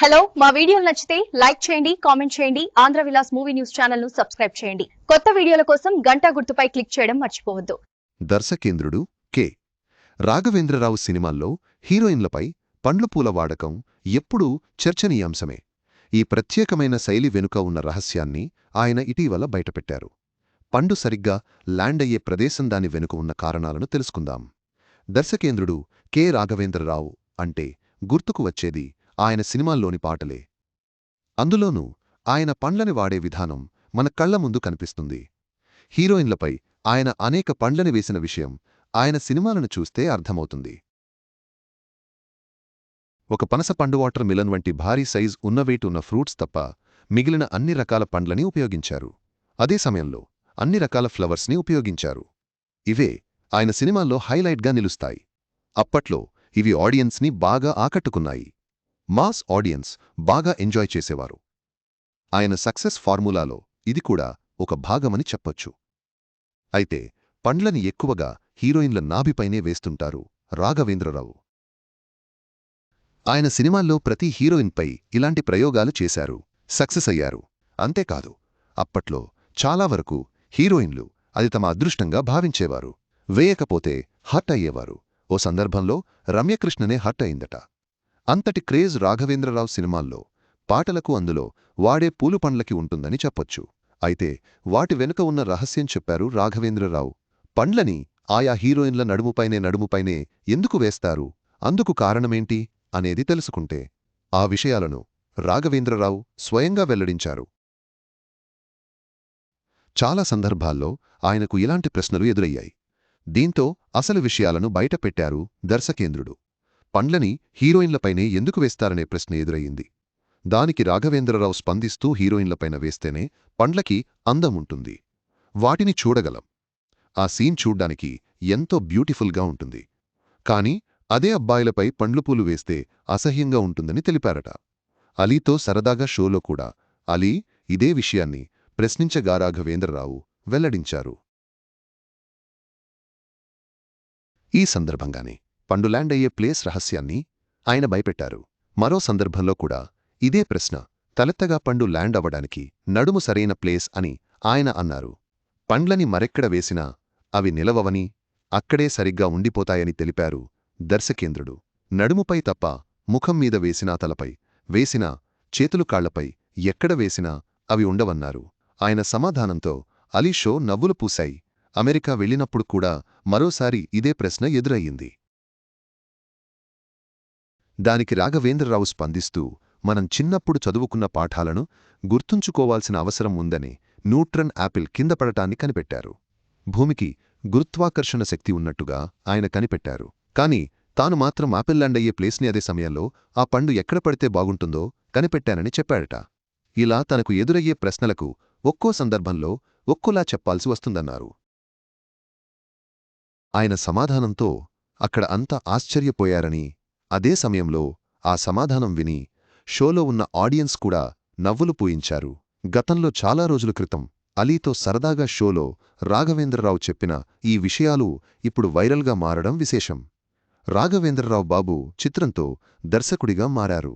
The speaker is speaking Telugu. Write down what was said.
హలో మా వీడియోలు నచ్చితే లైక్ చేయండి కామెంట్ చేయండి ఆంధ్ర విలాస్ మూవీ న్యూస్ ఛానల్ను సబ్స్క్రైబ్ చేయండి. కొత్త వీడియోల కోసం గంటా గుర్తుపై క్లిక్ చేయడం మర్చిపోవద్దు. దర్శకేంద్రుడు కె. రాఘవేంద్రరావు సినిమాల్లో హీరోయిన్లపై పండ్ల పూల వాడకం ఎప్పుడూ చర్చనీయాంశమే. ఈ ప్రత్యేకమైన శైలి వెనుక ఉన్న రహస్యాన్ని ఆయన ఇటీవల బయటపెట్టారు. పండు సరిగ్గా ల్యాండ్ అయ్యే ప్రదేశం దాని వెనుక ఉన్న కారణాలను తెలుసుకుందాం. దర్శకేంద్రుడు కె. రాఘవేంద్రరావు అంటే గుర్తుకు వచ్చేది ఆయన సినిమాల్లోని పాటలే. అందులోనూ ఆయన పండ్లని వాడే విధానం మన కళ్ళ ముందు కనిపిస్తుంది. హీరోయిన్లపై ఆయన అనేక పండ్లని వేసిన విషయం ఆయన సినిమాలను చూస్తే అర్థమవుతుంది. ఒక పనస పండు వాటర్ మిలన్ వంటి భారీ సైజ్ ఉన్న ఉన్న ఫ్రూట్స్ తప్ప మిగిలిన అన్ని రకాల పండ్లని ఉపయోగించారు. అదే సమయంలో అన్ని రకాల ఫ్లవర్స్ని ఉపయోగించారు. ఇవే ఆయన సినిమాల్లో హైలైట్గా నిలుస్తాయి. అప్పట్లో ఇవి ఆడియన్స్ని బాగా ఆకట్టుకున్నాయి. మాస్ ఆడియన్స్ బాగా ఎంజాయ్ చేసేవారు. ఆయన సక్సెస్ ఫార్ములాలో ఇది కూడా ఒక భాగమని చెప్పొచ్చు. అయితే పండ్లని ఎక్కువగా హీరోయిన్ల నాభిపైనే వేస్తుంటారు రాఘవేంద్రరావు. ఆయన సినిమాల్లో ప్రతి హీరోయిన్పై ఇలాంటి ప్రయోగాలు చేశారు సక్సెస్ అయ్యారు. అంతేకాదు అప్పట్లో చాలా వరకు హీరోయిన్లు అది తమ అదృష్టంగా భావించేవారు. వేయకపోతే హర్ట్ అయ్యేవారు. ఓ సందర్భంలో రమ్యకృష్ణనే హర్ట్ అయిందట. అంతటి క్రేజ్ రాఘవేంద్రరావు సినిమాల్లో పాటలకు అందులో వాడే పూలు పండ్లకి ఉంటుందని చెప్పొచ్చు. అయితే వాటి వెనుక ఉన్న రహస్యం చెప్పారు రాఘవేంద్రరావు. పండ్లని ఆయా హీరోయిన్ల నడుముపైనే నడుముపైనే ఎందుకు వేస్తారు? అందుకు కారణమేంటి? అనేది తెలుసుకుంటే ఆ విషయాలను రాఘవేంద్రరావు స్వయంగా వెల్లడించారు. చాలా సందర్భాల్లో ఆయనకు ఇలాంటి ప్రశ్నలు ఎదురయ్యాయి. దీంతో అసలు విషయాలను బయటపెట్టారు దర్శకేంద్రుడు. పండ్లని హీరోయిన్లపైనే ఎందుకు వేస్తారనే ప్రశ్న ఎదురయ్యింది. దానికి రాఘవేంద్రరావు స్పందిస్తూ హీరోయిన్లపైన వేస్తేనే పండ్లకి అందముంటుంది వాటిని చూడగలం. ఆ సీన్ చూడ్డానికి ఎంతో బ్యూటిఫుల్గా ఉంటుంది. కాని అదే అబ్బాయిలపై పండ్లుపూలు వేస్తే అసహ్యంగా ఉంటుందని తెలిపారట. అలీతో సరదాగా షోలో కూడా అలీ ఇదే విషయాన్ని ప్రశ్నించగా రాఘవేంద్రరావు వెల్లడించారు. ఈ సందర్భంగానే పండు ల్యాండ్ అయ్యే ప్లేస్ రహస్యాన్ని ఆయన భయపెట్టారు. మరో సందర్భంలో కూడా ఇదే ప్రశ్న తలెత్తగా పండు ల్యాండ్ అవ్వడానికి నడుము సరైన ప్లేస్ అని ఆయన అన్నారు. పండ్లని మరెక్కడ వేసినా అవి నిలవవని అక్కడే సరిగ్గా ఉండిపోతాయని తెలిపారు దర్శకేంద్రుడు. నడుముపై తప్ప ముఖం మీద వేసినా తలపై వేసినా చేతులు కాళ్ళపై ఎక్కడ వేసినా అవి ఉండవన్నారు. ఆయన సమాధానంతో అలీషో నవ్వులు పూశాయి. అమెరికా వెళ్ళినప్పుడు కూడా మరోసారి ఇదే ప్రశ్న ఎదురయ్యింది. దానికి రాఘవేంద్రరావు స్పందిస్తూ మనం చిన్నప్పుడు చదువుకున్న పాఠాలను గుర్తుంచుకోవాల్సిన అవసరం ఉందని న్యూట్రన్ యాపిల్ కింద పడటాన్ని కనిపెట్టారు. భూమికి గురుత్వాకర్షణ శక్తి ఉన్నట్టుగా ఆయన కనిపెట్టారు. కాని తాను మాత్రం ఆపిల్ ల్యాండ్ అయ్యే ప్లేస్ని అదే సమయంలో ఆ పండు ఎక్కడ పడితే బాగుంటుందో కనిపెట్టానని చెప్పాడట. ఇలా తనకు ఎదురయ్యే ప్రశ్నలకు ఒక్కో సందర్భంలో ఒక్కోలా చెప్పాల్సి వస్తుందన్నారు. ఆయన సమాధానంతో అక్కడ అంతా ఆశ్చర్యపోయారని అదే సమయంలో ఆ సమాధానం విని షోలో ఉన్న ఆడియన్స్ కూడా నవ్వులు పూయించారు. గతంలో చాలా రోజుల క్రితం అలీతో సరదాగా షోలో రాఘవేంద్రరావు చెప్పిన ఈ విషయాలు ఇప్పుడు వైరల్గా మారడం విశేషం. రాఘవేంద్రరావు బాబు చిత్రంతో దర్శకుడిగా మారారు.